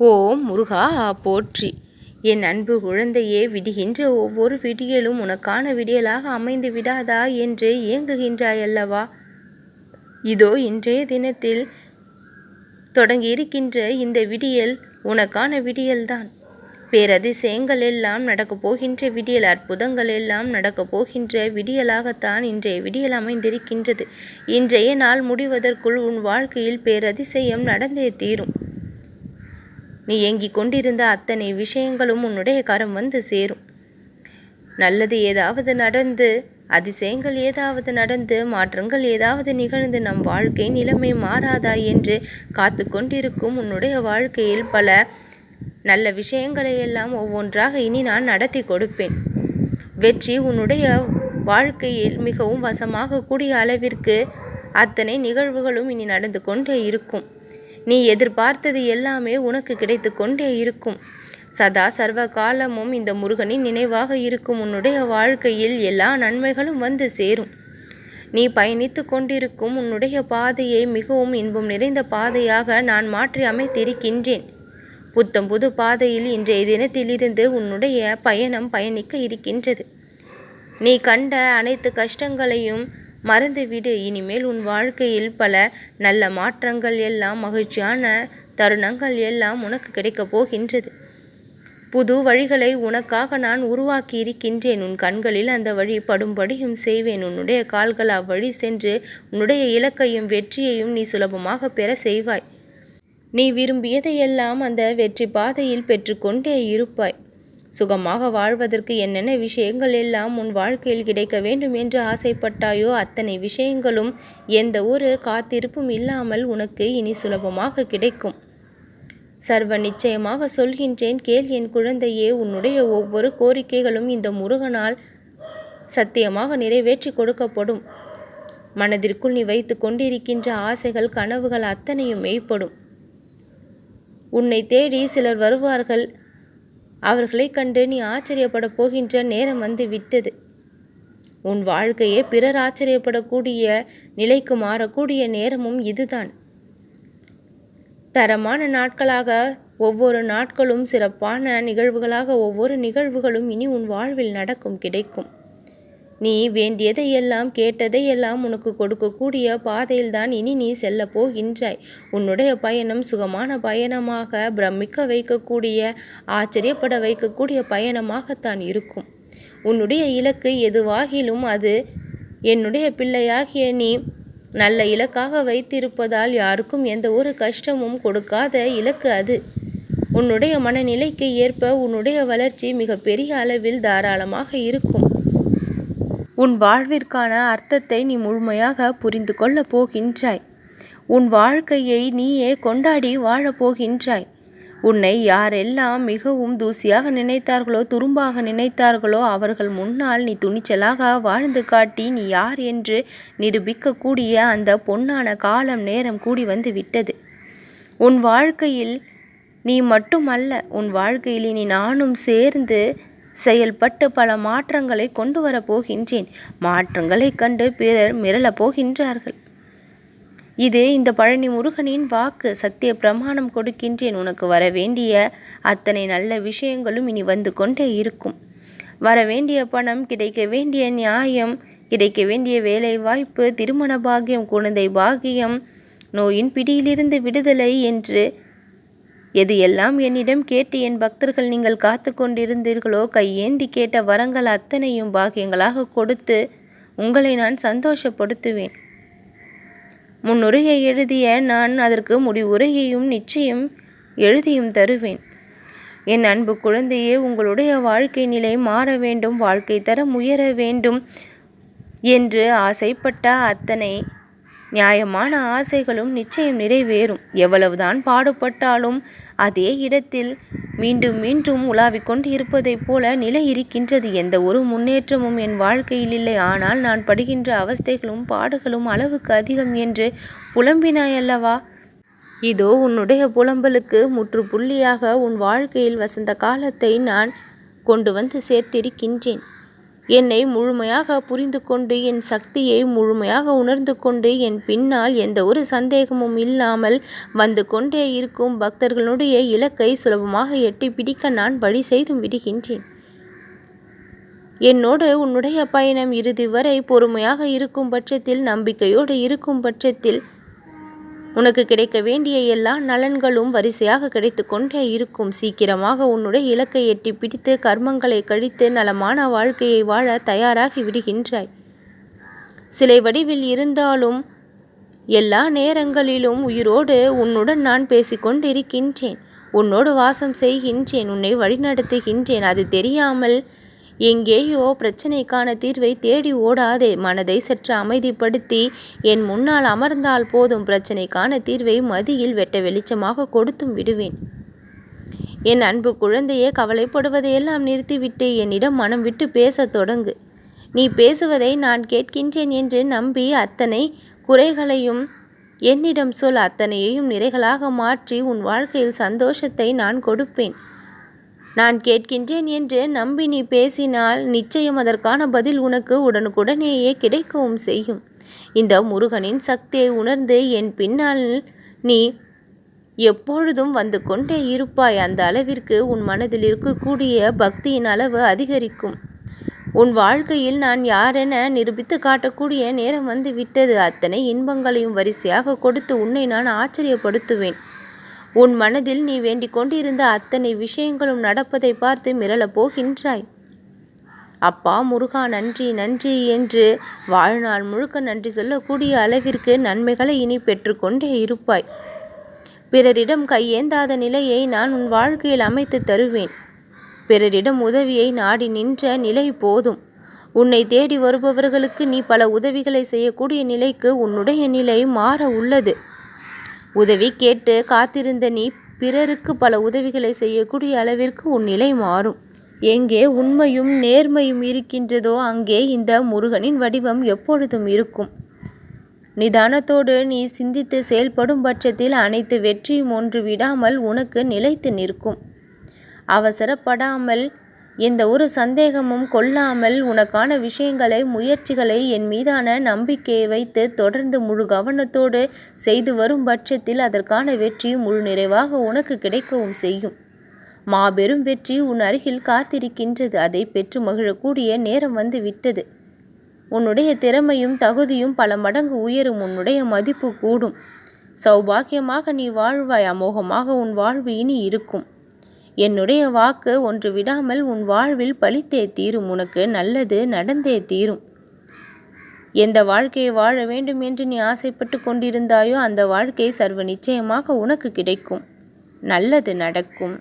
ஓம் முருகா போற்றி. என் அன்பு குழந்தையே விடுகின்ற ஒவ்வொரு விடியலும் உனக்கான விடியலாக அமைந்து விடாதா என்று ஏங்குகின்றாயல்லவா? இதோ இன்றைய தினத்தில் தொடங்கியிருக்கின்ற இந்த விடியல் உனக்கான விடியல்தான். பேரதிசயங்கள் எல்லாம் நடக்கப் போகின்ற விடியல் அற்புதங்கள் எல்லாம் நடக்கப் போகின்ற விடியலாகத்தான் இன்றைய விடியல் அமைந்திருக்கின்றது. இன்றைய நாள் முடிவதற்குள் உன் வாழ்க்கையில் பேரதிசயம் நடந்தே தீரும். நீ ஏங்கிக் கொண்டிருந்த அத்தனை விஷயங்களும் உன்னுடைய கரம் வந்து சேரும். நல்லது ஏதாவது நடந்து அதிசயங்கள் ஏதாவது நடந்து மாற்றங்கள் ஏதாவது நிகழ்ந்து நம் வாழ்க்கை நிலைமை மாறாதா என்று காத்து கொண்டிருக்கும் உன்னுடைய வாழ்க்கையில் பல நல்ல விஷயங்களை எல்லாம் ஒவ்வொன்றாக இனி நான் நடத்தி கொடுப்பேன். வெற்றி உன்னுடைய வாழ்க்கையில் மிகவும் வசமாக கூடிய அளவிற்கு அத்தனை நிகழ்வுகளும் இனி நடந்து கொண்டே இருக்கும். நீ எதிர்பார்த்தது எல்லாமே உனக்கு கிடைத்து கொண்டே இருக்கும். சதா சர்வ காலமும் இந்த முருகனின் நினைவாக இருக்கும். உன்னுடைய வாழ்க்கையில் எல்லா நன்மைகளும் வந்து சேரும். நீ பயணித்து கொண்டிருக்கும் உன்னுடைய பாதையை மிகவும் இன்பம் நிறைந்த பாதையாக நான் மாற்றி அமைத்திருக்கின்றேன். புத்தம் புது பாதையில் இன்றைய தினத்திலிருந்து உன்னுடைய பயணம் பயணிக்க இருக்கின்றது. நீ கண்ட அனைத்து கஷ்டங்களையும் மறந்துவிடு. இனிமேல் உன் வாழ்க்கையில் பல நல்ல மாற்றங்கள் எல்லாம் மகிழ்ச்சியான தருணங்கள் எல்லாம் உனக்கு கிடைக்கப் போகின்றது. புது வழிகளை உனக்காக நான் உருவாக்கி இருக்கின்றேன் உன் கண்களில் அந்த வழி படும்படியும் செய்வேன். உன்னுடைய கால்கள் அவ்வழி சென்று உன்னுடைய இலக்கையும் வெற்றியையும் நீ சுலபமாக பெற செய்வாய். நீ விரும்பியதையெல்லாம் அந்த வெற்றி பாதையில் பெற்றுக்கொண்டே இருப்பாய். சுகமாக வாழ்வதற்கு என்னென்ன விஷயங்கள் எல்லாம் உன் வாழ்க்கையில் கிடைக்க வேண்டும் என்று ஆசைப்பட்டாயோ அத்தனை விஷயங்களும் எந்த ஒரு காத்திருப்பும் இல்லாமல் உனக்கு இனி சுலபமாக கிடைக்கும். சர்வ நிச்சயமாக சொல்கின்றேன் கேள் என் குழந்தையே உன்னுடைய ஒவ்வொரு கோரிக்கைகளும் இந்த முருகனால் சத்தியமாக நிறைவேற்றி கொடுக்கப்படும். மனதிற்குள் நீ வைத்து கொண்டிருக்கின்ற ஆசைகள் கனவுகள் அத்தனையும் மெய்ப்படும். உன்னை தேடி சிலர் வருவார்கள். அவர்களை கண்டு நீ ஆச்சரியப்பட போகின்ற நேரம் வந்து விட்டது. உன் வாழ்க்கையே பிறர் ஆச்சரியப்படக்கூடிய நிலைக்கு மாறக்கூடிய நேரமும் இதுதான். தரமான நாட்களாக ஒவ்வொரு நாட்களும் சிறப்பான நிகழ்வுகளாக ஒவ்வொரு நிகழ்வுகளும் இனி உன் வாழ்வில் நடக்கும் கிடைக்கும். நீ வேண்டியதையெல்லாம் கேட்டதையெல்லாம் உனக்கு கொடுக்கக்கூடிய பாதையில்தான் இனி நீ செல்ல போகின்றாய். உன்னுடைய பயணம் சுகமான பயணமாக பிரமிக்க வைக்கக்கூடிய ஆச்சரியப்பட வைக்கக்கூடிய பயணமாகத்தான் இருக்கும். உன்னுடைய இலக்கு எதுவாகிலும் அது என்னுடைய பிள்ளையாகிய நீ நல்ல இலக்காக வைத்திருப்பதால் யாருக்கும் எந்த ஒரு கஷ்டமும் கொடுக்காத இலக்கு அது. உன்னுடைய மனநிலைக்கு ஏற்ப உன்னுடைய வளர்ச்சி மிகப்பெரிய அளவில் தாராளமாக இருக்கும். உன் வாழ்விற்கான அர்த்தத்தை நீ முழுமையாக புரிந்து கொள்ளப் போகின்றாய். உன் வாழ்க்கையை நீயே கொண்டாடி வாழப் போகின்றாய். உன்னை யாரெல்லாம் மிகவும் தூசியாக நினைத்தார்களோ துரும்பாக நினைத்தார்களோ அவர்கள் முன்னால் நீ துணிச்சலாக வாழ்ந்து காட்டி நீ யார் என்று நிரூபிக்கக்கூடிய அந்த பொன்னான காலம் நேரம் கூடி வந்து விட்டது. உன் வாழ்க்கையில் நீ மட்டுமல்ல உன் வாழ்க்கையில் நீ நானும் சேர்ந்து செயல்பட்டு பல மாற்றங்களை கொண்டு வரப்போகின்றேன் மாற்றங்களை கண்டு பிறர் மிரளப் போகின்றார்கள். இது இந்த பழனி முருகனின் வாக்கு சத்திய பிரமாணம் கொடுக்கின்றேன். உனக்கு வர வேண்டிய அத்தனை நல்ல விஷயங்களும் இனி வந்து கொண்டே இருக்கும். வர வேண்டிய பணம் கிடைக்க வேண்டிய நியாயம் கிடைக்க வேண்டிய வேலை வாய்ப்பு திருமண பாகியம் குழந்தை பாகியம் நோயின் பிடியிலிருந்து விடுதலை என்று எது எல்லாம் என்னிடம் கேட்டு என் பக்தர்கள் நீங்கள் காத்து கொண்டிருந்தீர்களோ கையேந்தி கேட்ட வரங்கள் அத்தனையும் பாகியங்களாக கொடுத்து உங்களை நான் சந்தோஷப்படுத்துவேன். முன்னுரையை எழுதிய நான் அதற்கு முடிவுரையையும் நிச்சயம் எழுதியும் தருவேன். என் அன்பு குழந்தையே உங்களுடைய வாழ்க்கை நிலை மாற வேண்டும் வாழ்க்கை தரம் உயர வேண்டும் என்று ஆசைப்பட்ட அத்தனை நியாயமான ஆசைகளும் நிச்சயம் நிறைவேறும். எவ்வளவுதான் பாடுபட்டாலும் அதே இடத்தில் மீண்டும் மீண்டும் உலாவிக் கொண்டு இருப்பதைப் போல நிலை இருக்கின்றது. எந்த ஒரு முன்னேற்றமும் என் வாழ்க்கையில் இல்லை. ஆனால் நான் படுகின்ற அவஸ்தைகளும் பாடுகளும் அளவுக்கு அதிகம் என்று புலம்பினாயல்லவா? இதோ உன்னுடைய புலம்பலுக்கு முற்றுப்புள்ளியாக உன் வாழ்க்கையில் வசந்த காலத்தை நான் கொண்டு வந்து சேர்த்திருக்கின்றேன். என்னை முழுமையாக புரிந்து கொண்டு என் சக்தியை முழுமையாக உணர்ந்து கொண்டு என் பின்னால் எந்த ஒரு சந்தேகமும் இல்லாமல் வந்து கொண்டே இருக்கும் பக்தர்களுடைய இலக்கை சுலபமாக எட்டி பிடிக்க நான் வழி செய்தும் விடுகின்றேன். என்னோடு உன்னுடைய பயணம் இறுதி வரை பொறுமையாக இருக்கும் பட்சத்தில் நம்பிக்கையோடு இருக்கும் பட்சத்தில் உனக்கு கிடைக்க வேண்டிய எல்லா நலன்களும் வரிசையாக கிடைத்து கொண்டே இருக்கும். சீக்கிரமாக உன்னுடைய இலக்கை எட்டி பிடித்து கர்மங்களை கழித்து நலமான வாழ்க்கையை வாழ தயாராகி விடுகின்றாய். சிலை வடிவில் இருந்தாலும் எல்லா நேரங்களிலும் உயிரோடு உன்னுடன் நான் பேசிக்கொண்டிருக்கின்றேன். உன்னோடு வாசம் செய்கின்றேன். உன்னை வழிநடத்துகின்றேன். அது தெரியாமல் எங்கேயோ பிரச்சனைக்கான தீர்வை தேடி ஓடாதே. மனதை சற்று அமைதிப்படுத்தி என் முன்னால் அமர்ந்தால் போதும் பிரச்சனைக்கான தீர்வை மதியில் வெட்ட வெளிச்சமாக கொடுத்தும் விடுவேன். என் அன்பு குழந்தையே கவலைப்படுவதையெல்லாம் நிறுத்திவிட்டு என்னிடம் மனம் விட்டு பேசத் தொடங்கு. நீ பேசுவதை நான் கேட்கின்றேன் என்று நம்பி அத்தனை குறைகளையும் என்னிடம் சொல் அத்தனையையும் நிறைகளாக மாற்றி உன் வாழ்க்கையில் சந்தோஷத்தை நான் கொடுப்பேன். நான் கேட்கின்றேன் என்று நம்பி நீ பேசினால் நிச்சயம் அதற்கான பதில் உனக்கு உடனுக்குடனேயே கிடைக்கவும் செய்யும். இந்த முருகனின் சக்தியை உணர்ந்து என் பின்னால் நீ எப்பொழுதும் வந்து கொண்டே இருப்பாய். அந்த அளவிற்கு உன் மனதில் இருக்கக்கூடிய பக்தியின் அளவு அதிகரிக்கும். உன் வாழ்க்கையில் நான் யாரென நிரூபித்து காட்டக்கூடிய நேரம் வந்து விட்டது. அத்தனை இன்பங்களையும் வரிசையாக கொடுத்து உன்னை நான் ஆச்சரியப்படுத்துவேன். உன் மனதில் நீ வேண்டிக் கொண்டிருந்த அத்தனை விஷயங்களும் நடப்பதை பார்த்து மிரளப் போகின்றாய். அப்பா முருகா நன்றி நன்றி என்று வாழ்நாள் முழுக்க நன்றி சொல்லக்கூடிய அளவிற்கு நன்மைகளை இனி பெற்றுக்கொண்டே இருப்பாய். பிறரிடம் கையேந்தாத நிலையை நான் உன் வாழ்க்கையில் அமைத்து தருவேன். பிறரிடம் உதவியை நாடி நின்ற நிலை போதும். உன்னை தேடி வருபவர்களுக்கு நீ பல உதவிகளை செய்யக்கூடிய நிலைக்கு உன்னுடைய நிலை மாற உள்ளது. உதவி கேட்டு காத்திருந்த நீ பிறருக்கு பல உதவிகளை செய்யக்கூடிய அளவிற்கு உன் நிலை மாறும். எங்கே உண்மையும் நேர்மையும் இருக்கின்றதோ அங்கே இந்த முருகனின் வடிவம் எப்பொழுதும் இருக்கும். நிதானத்தோடு நீ சிந்தித்து செயல்படும் பட்சத்தில் அனைத்து வெற்றியும் ஒன்று விடாமல் உனக்கு நிலைத்து நிற்கும். அவசரப்படாமல் எந்த ஒரு சந்தேகமும் கொள்ளாமல் உனக்கான விஷயங்களை முயற்சிகளை என் மீதான நம்பிக்கையை வைத்து தொடர்ந்து முழு கவனத்தோடு செய்து வரும் பட்சத்தில் அதற்கான வெற்றி முழு நிறைவாக உனக்கு கிடைக்கவும் செய்யும். மாபெரும் வெற்றி உன் அருகில் காத்திருக்கின்றது. அதை பெற்று மகிழக்கூடிய நேரம் வந்து விட்டது. உன்னுடைய திறமையும் தகுதியும் பல மடங்கு உயரும். உன்னுடைய மதிப்பு கூடும். சௌபாகியமாக நீ வாழ்வாய். அமோகமாக உன் வாழ்வு இனி இருக்கும். என்னுடைய வாக்கு ஒன்று விடாமல் உன் வாழ்வில் பழித்தே தீரும். உனக்கு நல்லது நடந்தே தீரும். எந்த வாழ்க்கையை வாழ வேண்டும் என்று நீ ஆசைப்பட்டு கொண்டிருந்தாயோ அந்த வாழ்க்கை சர்வ நிச்சயமாக உனக்கு கிடைக்கும். நல்லது நடக்கும்.